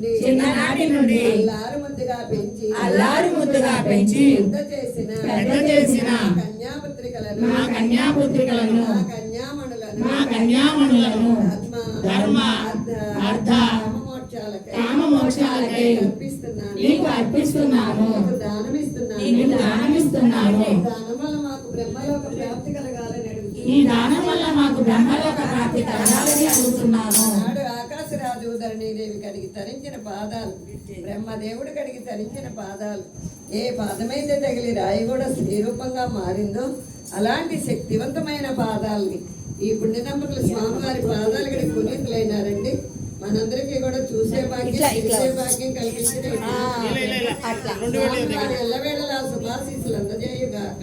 నుండి చిన్ననాటి నుండి అల్లారు ముద్దుగా పెంచి అల్లారు ముద్దుగా పెంచి పెద్ద చేసిన పెద్ద చేసిన కన్యాపుత్రికలను మా కన్యాపుత్రికలను మా కన్యామణులను ధర్మ ధర్మ, అర్థ కామమోక్షాలకై కామమోక్షాలకై అర్పిస్తున్నాను. నీకు అర్పిస్తున్నాను. నీకు దానమిస్తున్నాను. నీకు దానమిస్తున్నాను. దానం వల్ల మాకు బ్రహ్మలోక ప్రాప్తి కలగాలని ఈ దానం వల్ల మాకు బ్రహ్మలోక ప్రాప్తి కలగాలని అడుగుతున్నాను. ధరణీదేవి కడిగి తరించిన పాదాలు బ్రహ్మదేవుడు కడిగి తరించిన పాదాలు. ఏ పాదమైతే తగిలి రాయి కూడా శ్రీరూపంగా మారిందో అలాంటి శక్తివంతమైన పాదాలని ఈ పుణ్యదంపతులు స్వామివారి పాదాలు కడిగి పునీతులైనారండి. మనందరికీ కూడా చూసే భాగ్యం చూసే భాగ్యం కల్పించిన ఎల్లవేళలా శుభాశీస్సులు అందజేయుగాక.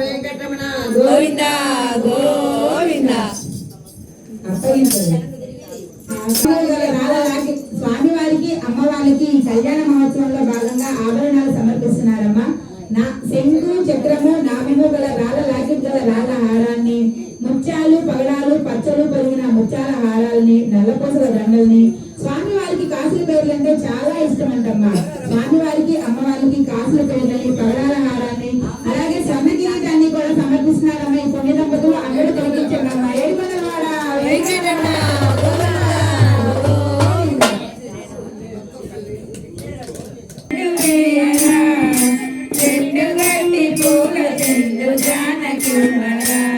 వెంకటరమణ. గోవింద గోవింద. స్వామివారికి అమ్మవారికి ఈ కళ్యాణ మహోత్సవంలో భాగంగా ఆభరణాలు సమర్పిస్తున్నారమ్మా. నా శంకు చక్రము నామెము గల రాళ్ళ లాకెట్ గల రాళ్ళ హారాన్ని ముత్యాలు పగడాలు పచ్చలు పొరిగిన ముత్యాల హారాలని నల్లపూసల దండల్ని కాసుల పేర్లు అంటే చాలా ఇష్టం అంటమ్మా స్వామివారికి అమ్మవారికి కాసుల పేర్లని పగడాల హారాన్ని అలాగే సన్న కిరీటాన్ని కూడా సమర్పిస్తున్నారమ్మా ఈ పుణ్య దంపతులు అందరూ గడ్డి పూల చెండు జానకి నిన్న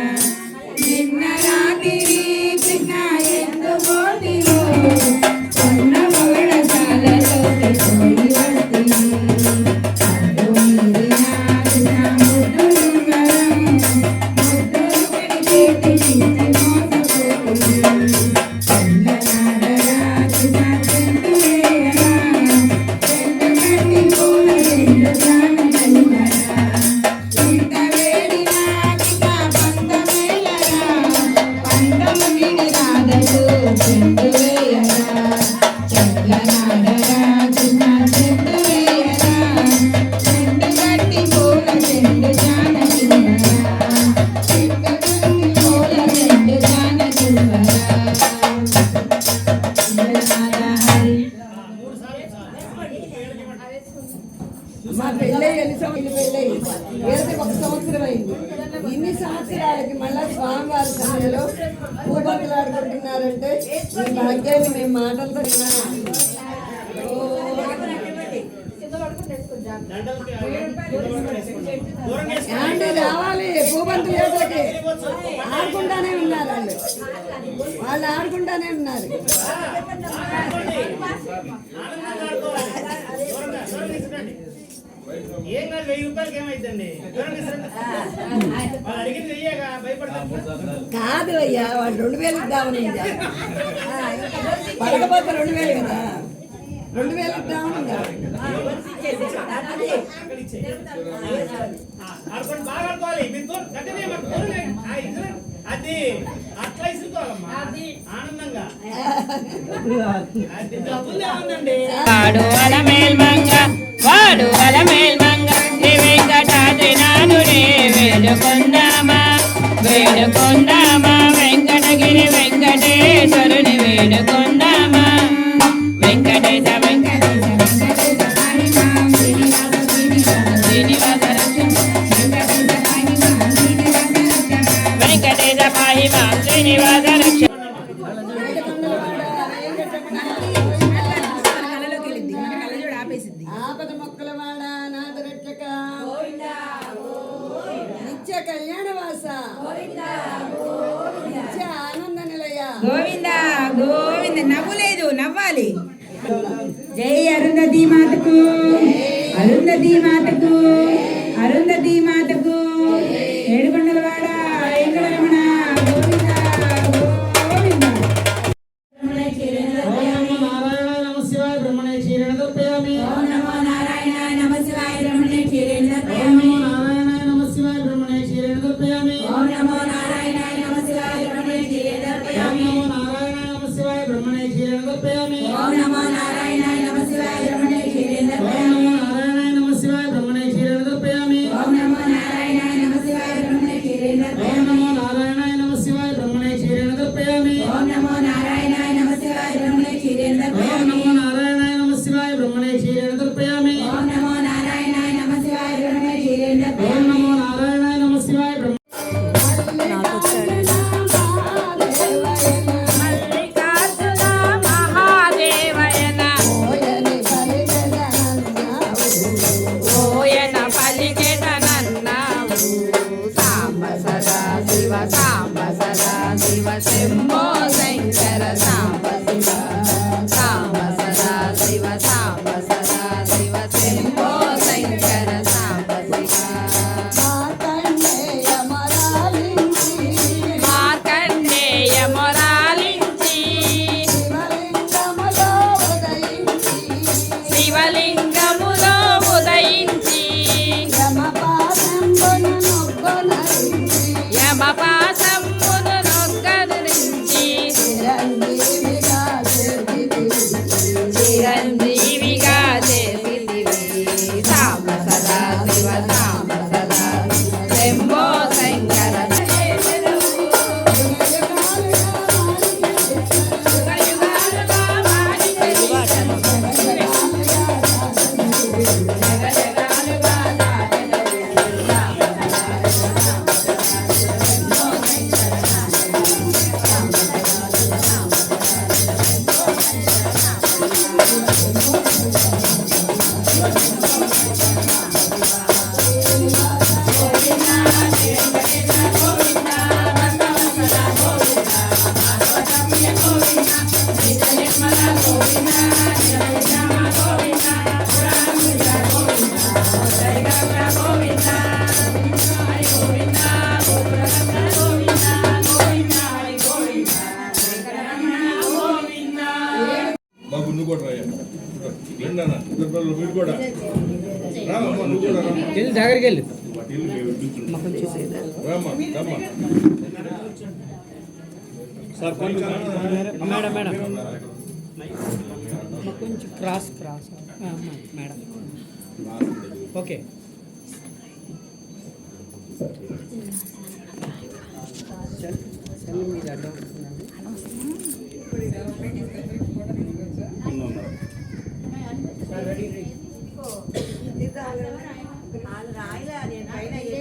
యాండీ రావాలి భూబంతు యోధకి ఆడుకుంటానే ఉన్నారు వాళ్ళు. వాళ్ళు ఆడుకుంటానే ఉన్నారు. కాదు అయ్యా వాళ్ళు రెండు వేలు ఇద్దామని పడకపోతే రెండు వేలు కదా. రెండు వేల అది అట్లా ఇసుకోవాలమ్మా ఆనందంగా వాడు వల మేల్మంగా వాడు లేదు నవ్వు లేదు నవ్వాలి. జై అరుంధతి మాతకు అరుంధతి మాతకు. Deus. Yeah, my father. వీడు కూడా. వెళ్ళి దగ్గరికి వెళ్ళి. Sir madam madam. కొంచెం cross cross madam. Okay. Cell మీద అడ్డం ఆయిల్ ఆయన పైన